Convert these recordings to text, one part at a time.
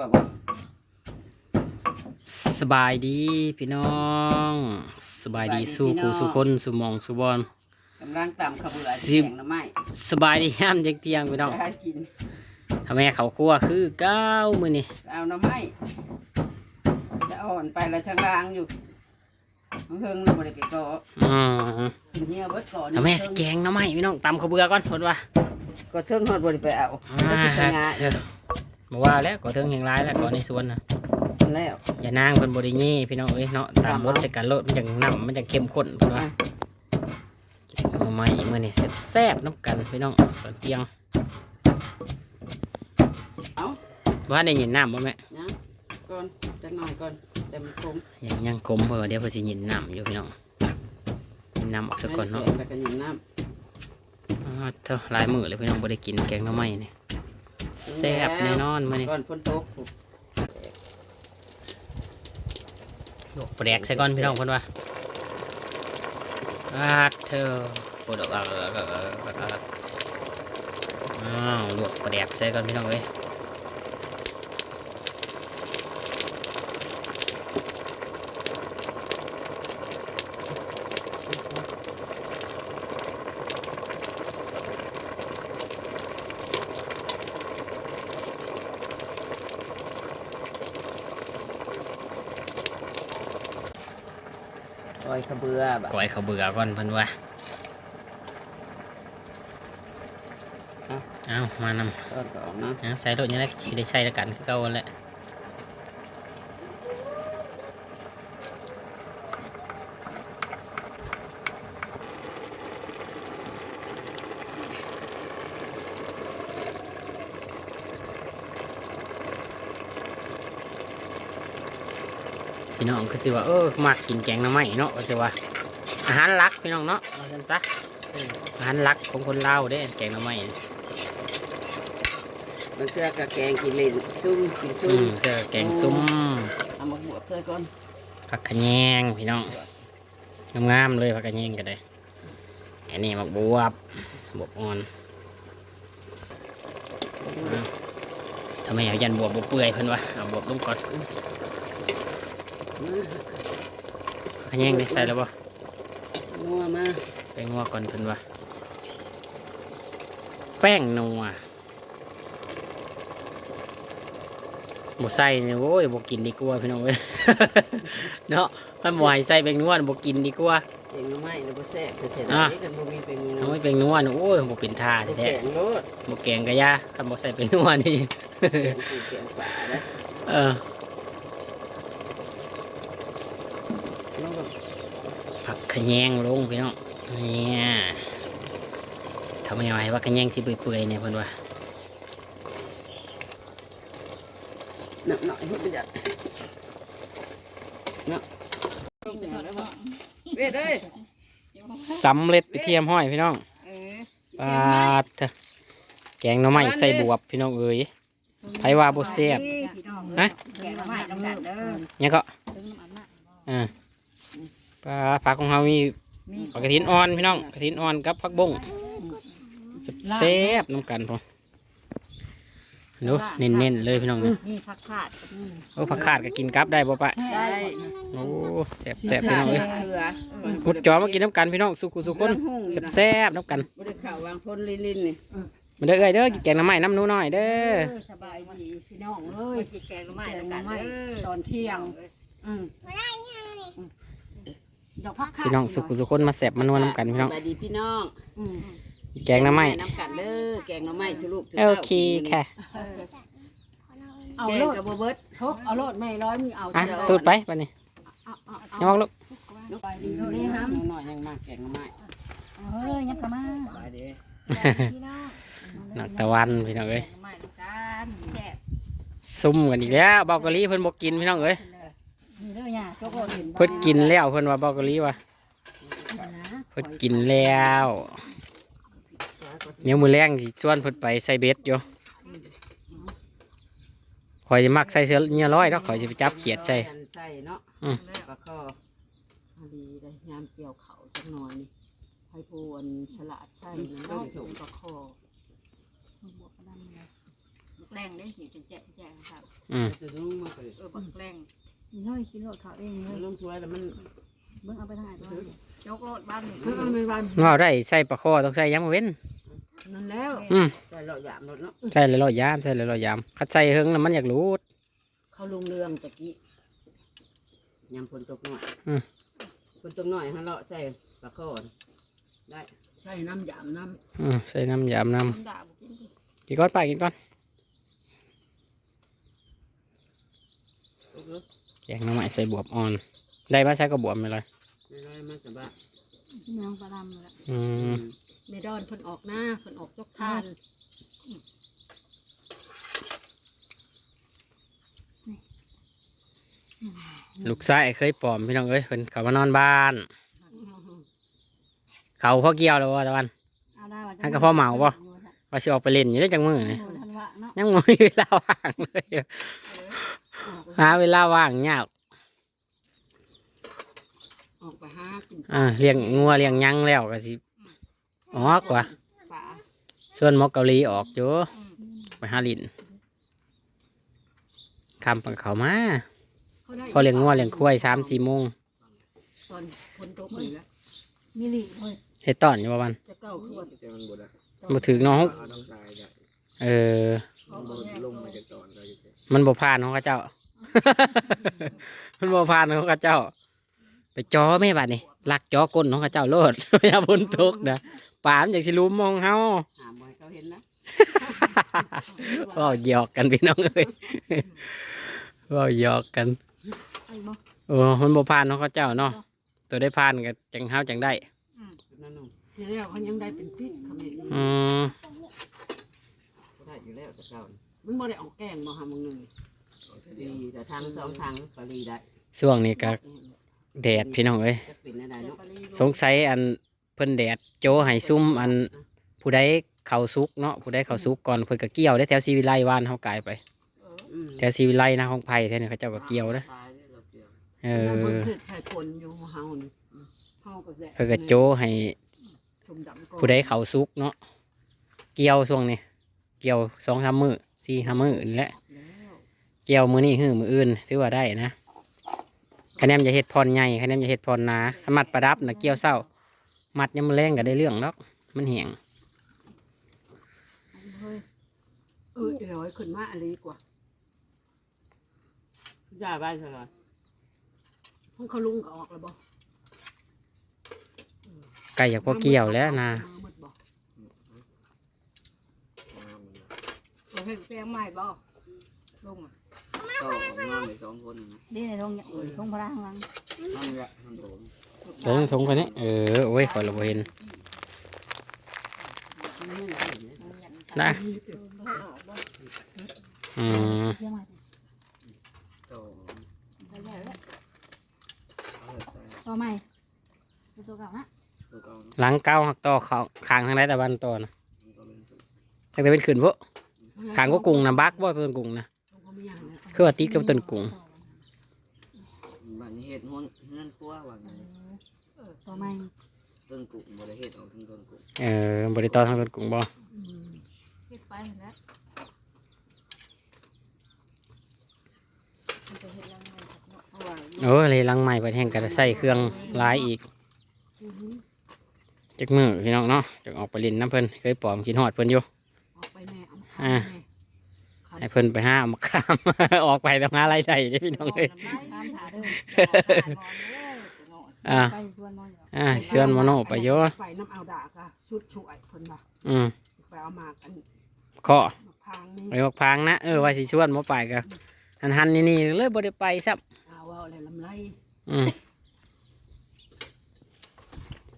ว่าบ่สบายดีพี่น้อง สบายดีสู้ผู้สู้คนสู้หมองสู้บอลกำลังตำข้าวเบื่อสิที่บแกงหน่อไม้สบายดีย่ามเที่ยงเที่ยงพี่น้องจะให้กินทำแม่เขาครัวคือเก้ามือนี่เอาหน่อไม้จะอ่อนไปแล้วช่างล้างอยู่เพิ่งเราบริไปก่ออืมกินเหี้ยเบิดก่อนทำแม่สแกงหน้ำไม้พี่น้องตำข้าวเบื่อก่อนทนว่าก็เทิงหอดบริไปเอาก็สิไปงาน เออบอกว่าแล้วก็เทิงแห่งร้ายแล้วก่อนในสวนนะแล้วอย่านางเพิ่นบริงี้พี่น้องเอ้ยเนาะตามรสใส่กันรสมันจังน้ำมันจังเข้มข้นเพิ่นว่าอะหน่อไม้มื้อนี้แซ่บๆน้ำกันพี่น้องตอนเที่ยงเอาว่าได้ยินน้ำบ่แม่ยังก่อนจะหน่อยก่อนแต่มันคมยังยังกลมเพราะว่าเดี๋ยวเพอสิยินน้ำอยู่พี่น้องยินน้ำออกสักก่อนเนาะแล้วก็หยิบน้อ้าวเท่าหลายมื้อเลยพี่น้องบ่ได้กินแกงหน่อไม้นี่ แซ่บแน่นอนมื้อนี้ก่อนฝนตกลวกแปลกใส่ก่อนพี่น้องเพิ่นว่าอาเธอปวดออกอะอ้าวลวกแปลกใส่ก่อนพี่น้องเอ้ย อยข้าวเบื่อแบบก้อยข้าวเบื่อก่อนเพิ่นว่าเอามานก้อนก็ออกนะำเอาใส่รถนี่แหละสิได้ใช้แล้วกันคือเก่าหั่นแหละ พี่น้องก็สิว่าเออมักกินแกงหน้ำไม้เนาะก็สิว่าอาหารหลักพี่น้องเนาะว่าซั่นซะเอออาหารหลักของคนลาวเด้แกงหน้ำไม้นี่มันเสื้อกะแกงกินเล่นซุ่มกินอืซุ่มมเจอแกงซุ้มเอามาบวกเธอก่อนผักขะแยงพี่น้องงามๆเลยผักขะแยงก็ได้อันนี้มักบวบบวบอ่อนอะทำไมเอายันบวบบวบเปื่อยเพิ่นวะเอาบวบลงก่อนผัก ขะแยงนี่ใส่แล้วบ่งัวมาไปงัวก่อนเพิ่นวะแป้งนัวบ่ใส่เนี่ยโอ้ยบ่กินดีกว่าพี่น้องเอ้ยเนาะถ้าบ่ให้ใส่แป้งนัวน่ะบ่กินดีกว่าเองน้ำไม้นะบ่แซ่บเผ็ดๆอะนี่กันบ่มีเป็นเอาไว้เป็นนัวนี่โอ้ยบ่เป็นท่าบ่แท้แกงโลดๆบ่แกงกะยาถ้าบ่ใส่เป็นนัวนี่แกงปูแกงปลานะเออ น้องก็ ผัก ขะแยงลงพี่น้องเนี่ยทำไมเอาให้ว่าขะแยงที่เปื่อยๆเนี่ยเพิ่นว่านักหน่อยพุ่นไปจัดเนาะเว้ยเด้ยสำเร็จไปเทียมห้อยพี่น้องเออปาดเถอะแกงหน่อไม้ใส่บวบพี่น้องเอ้ยไผว่าบ่แซ่บฮะแกงมาน้ำกันเด้อเนี่ยงก็อ่า ปลาผักของเรามีผักกระถินอ่อนพี่น้องกระถินอ่อนกับผักบุ้งแซ่บๆน้ำกันพอดูเน้นๆเลยพี่น้องนี่มีผักขาดกับนี่โอ้ผักขาดก็กินกับได้บ่ปะได้โอ้แซ่บแซ่บพี่น้องเอ้ยเกลือมุดจอมากินน้ำกันพี่น้องสุขุสุขคนแซ่บแซ่บๆน้ำกันบ่ได้ข่าววางพ้นลินๆนี่มาเด้อเอ้ยเด้อกินแกงหน้ำไม้น้ำหนูหน่อยเด้อสบายดีพี่น้องเอ้ยกินแกงหน่อไม้แกงแล้วมากันไม่เด้อตอนเที่ยงอืม ดอกผักขาดพี่น้องสุขุสุขคนมาแซ่บมานัวน้ำกันพี่น้องสบายดีพี่น้องอืมแกงหน้ำไม้น้ำกันเด้อแกงหน่อไม้สุลูกสุโอต้าเคค่ะเอาแกโลงดกับบ่เบิดทุกเอาโลดแม่ร้อยมึงเอาอะเดี๋ยวตูดไปไปนี่เอาเอาเอายังมองลูกไปดีเท่านี้ฮะหน่อยยังมากแกงหน่อไม้เฮ้ยยักกะมาสบายดีพี่น้องนักตะวันพี่น้องเอ้ยแกงมาน้ำกันแซ่บซุ่มกันอีกแล้วเบาเกาหลีเพิ่นบ่กินพี่น้องเอ้ยนี่ เด้อเนี่ยจกโลดเห็นบ่เพิ่นกินแล้วเพิ่นว่าเบาเกาหลีว่านะเพิ่นกินแล้วเดี๋ยวมื้อแรงสิชวนเพิ่นไปใส่เบ็ดอยู่ข่อยสิมักใส่เสื้อเนื้อร้อยเนาะข่อยสิไปจับเขียดใส่ ใส่เนาะอืมปลาคอพอดีเลยยามเกี่ยวเขาจักหน่อยนี่ให้พวนฉลาดใช่มันต้องถูกปลาคอแรงได้สิเป็นแจ๊ะแจ๊ะครับอืม จะต้องมาเปิดเออบักแรง นี่เฮ้ยกินรถเขาเองเฮ้ยลงถ้วยแล้วมันเบิ่งเอาไปทางไหนบ้างยกรถบ้านนี่เพิ่งเอาไม่วันว่าได้ใส่ปลาคอต้องใส่ยังบ่เว้น นั่นแล้ว อืมใส่เราหยามรถเนาะใส่แล้วรอยามใส่แล้วรอยามคัดใส่เฮิงแล้วมันอยากรูด เขาลงเรืองตะกี้ยำฝนตกหน่อยอืม ฝนตกหน่อยฮะเลาะใส่ปลาข้อนได้ใส่น้ำหยามน้อืมใส่น้ำยามน้มันด่าบ่กินดิำกินก้อนไปกินก้อนำ แยกน้ำใหม่ใส่บวบอ่อน ได้มาใส่กระบวบไปเลยไม่ได้มันจะบ้าเมืองปลาดำเลยอืมเมดอนเพิ่นออกหน้าเพิ่นออกจกทานลูกชายเคยปลอมพี่น้องเอ้ยเพิ่นเขามานอนบ้าน เขาพ่อเกี่ยวแล้วว่าตะวันเอาได้ว่าให้กับพ่อเหมาบ่ว่าสิออกไปเล่นอยู่ได้จังมือนี่ทันวะเนาะยังบ่มีเวลาว่างเลย หาเวลาว่างยากออกไปหากินอ่าเลี้ยงงัวเลี้ยงหยังแล้วก็สิออกว่าปลาส่วนหมอกเกาหลีออกอยู่อืมไปหาลินคำปังเขามาเขาได้พอเลี้ยงงัวเลี้ยงควายสามสี่โมงตอนฝนตกนี่แหละมีหลีเฮ้ยเฮ็ดตอนอยู่ประมาณจะเก้าขวดแต่มันบดอะบ่ถึงเน้องเอาต้องตายจ้ะเออมันบดลงมาจากตอนก็อยู่แต่มันบ่ผ่านของเข้าเจ้า มันบ่ผ่านของเข้าเจ้า ไปจอแม่บัดนี่ลักจอก้นของเข้าเจ้าโลดอย่าบนตกนะปามอยากสิลุมมองเฮาหามบ่ให้เขาเห็นนะเว้าหยอกกันพี่น้องเอ้ยเว้าหยอกกันไอ้บ่โอ้มันบ่ผ่านของเข้าเจ้าเนาะตัวได้ผ่านก็จังเฮาจังได้นั่นนู่นทีแล้วเขายังได้เป็นพริกเขมิ้นอืมก็ได้อยู่แล้วแต่เก่ามันบ่ได้ออกแกงบ่หามึงหนึงเอาแต่ ดีเดียวแต่ทางสองทางปลีได้ช่วงนี้ก็แดดพี่น้องเอ้ยจะเป็นได้เนาะสงสัยอันเพิ่นแดดโจให้ซุ่มอันผู้ใดเข้าซุกเนาะผู้ใดเข้าซุกก่อนเพิ่นก็เกี่ยวได้แถวซีวิไลวานเฮากายไป อืมแถวซีวิไลนะของไผ่แถวนี้เขาเจ้าก็เกี่ยวเด้อตายเนี่ยเราเดียวเอมันอเพิ่นคือไทยผลอยู่เฮานี่เฮาก็แซ่เพิ่นก็โจให้ชมดำก่อนผู้ใดเข้าซุกเนาะเกี่ยวช่วงนี้เกี่ยวสองสามมื้อสี่ห้ามื้อนี่แหละ แล้ว เกี่ยวมื้อนี้ฮื้อมื้ออื่นถือว่าได้นะคะแนนจะเฮ็ดพรใหญ่คะแนนจะเฮ็ดพรหนาถ้ามัดประดับน่ะเกี่ยวเศร้า มัดยามมื้อแรงก็ได้เรื่องดอกมันแห้งเฮ้ยเออเดี๋ยวให้ขึ้นมาอะไรกว่าย่าบ้านเท่าไหร่ห้องเขาลุงก็ออกแล้วบ่ไก่อยากพอเกี่ยวแล้วนะมาหมดบ่น้ำมันนะเราให้แกงใหม่บ่ลุงอะ ก็ออกนอนในสองคนนะนี่ในทงเนี่ยทงพระข้างหลังทำละทำโถมเดินทงกันนี่เออโอ้ยขอยเราบ่เห็นไม่ได้เห็นเลยนะเออบ่อืมเที่ยงใหม่โตได้แล้วแหละเอาเลยไปต่อใหม่ดูตัวเก่านะตัวเก่าเนาะหลังเก้าหักต่อเขาคางทางไหนแต่วันต่อนะมันก็เป็นสุดตั้งแต่เป็นขืนพวกคางก็กุ้งนะบักบ่ต้นกุ้งนะ คือว่าติดกับต้นกุ้งบ้านนี้เห็ดห้นเฮือนครัวว่าไงต่อใหม่ต้นกุ่มบริเห็ดออกทั้งต้นกุ่มเออบริต่อทางต้นกุ้งบ่เฮ็ดไปแล้วมันจะเฮ็ดยังไงครับเนาะเพราะว่าโอ้เลยหลังใหม่ไปแห่งกระใส่เครื่องหลายอีกจักมือพี่น้องเนาะจักออกไปเลินน้ำเพิ่นเคยปลอมกินฮอดเพิ่นอยู่ออกไปแม่เอามาอ่า ให้เพิ่นไปห้าเอามาข้าม ออกไปต้องหาอะไรได้เด้อพี่น้องเอ้ยตามหาเด้ออ่าไปสวนมอนอยู่อ่าเชิญโมโนไปโยไปน้ำเอาดากะชุดช่วยเพิ่นว่าอืมไปเอามากันข้อมะพร้างนี่ไปบอกพางนะเออว่าสิชวนหมาไปก็หันหันนี่นี่เลยบ่ได้ไปซับเอาว่าอะไรลำไรอืม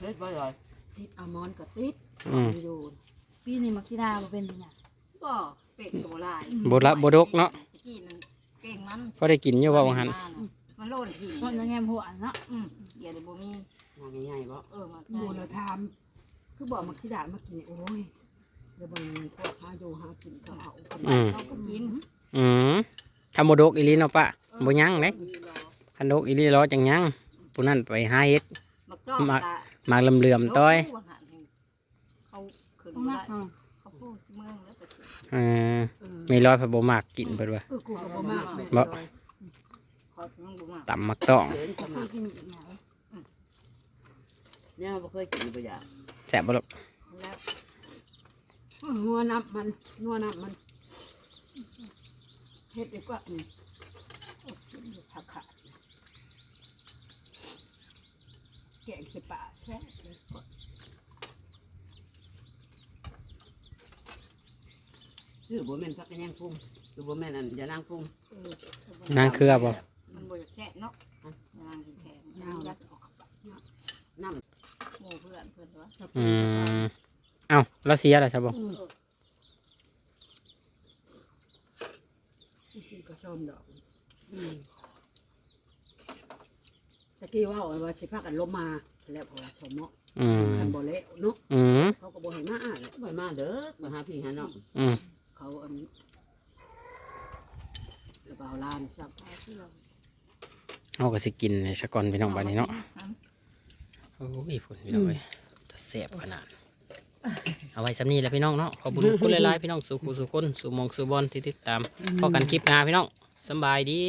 เฮ็ดบ่เลยติดอามอนก็ติดอืมอยู่ปีนี้มักซิดาบ่เป็นยังไงก็ เป็ดตัวลายบ่ละบ่ดกเนาะตะกี้นั่นเก่งมันพอได้กินอยู่ว่าบ่หันมันโลนหินต้นยังแงมหัวเนาะอืมเดี๋ยวเดี๋ยวบ่มีงานใหญ่ๆบ่เออมาบูรธรรมคือบอกมักสิดามากินโอ้ยเดี๋ยวบางพวกหาอยู่หากินก็เอากันอืมเขาก็กินอืมทำบ่ดกอีหลีเนาะปะบ่ยังเด้คันดกอีหลีรอจังยังผู้นั้นไปหาเฮ็ด มักก็มักหมากเหลื่อมๆต้อยเขาขึ้นต้องมานักได้ เนาะเขาพูดสิเมืองแล้วไปกินเออเออไม่ร้อยพะโบมากกินไปด้วยเออกูก็บ่มากแม่บ่ลอยขอถึงบ่มากต่ำมักต้องเดินเคเข้ายมากินอีกอย่างเนี่ยบ่เคยกินบ่อยากแซ่บบ่ลูกแล้วเออนัวน้ำมันนัวน้ำมันเฮ็ดดีกว่าอันนี้โอ้ยผักขาดแกงใส่ปลาแซ่บเลย ชื่อบ่แม่นพักกันยังพุ่งคือบ่แม่นอันอย่านางพุ่งเออนางเครือบ่มันบ่อยากแซ่บเนาะนางกินแข็งยาวแล้วออกกับปลาน้ำหมู่เพื่อนเพิ่นว่าอืมเอ้าเราเสียแล้วใช่บ่จริงๆก็ชอบดอกอืมตะกี้ว่าเอาไว่าสิพากันลมมาแล้วเพราะว่าชมเนาะอืมคันบ่เละเนาะอืมเขาก็บ่ให้มาอ่านแหละบ่มาเด้อมาหาพี่หาน้องอืม เขาอันแล้วก็เอาลานซับผ้าเสื้อเอาก็สิกินในสะก่อนพี่น้องบ้านี้เนาะโอ้ยพุ่นพี่น้องเอ้ยแต่แซ่บขนาด เอาไว้สำนีแล้วพี่น้องเนาะขอบคุณคุณหลายๆพี่น้องสู่คู่สู่คนสู่มงสู่บอลที่ติดตามพอกันคลิปหน้าพี่น้องสบายดี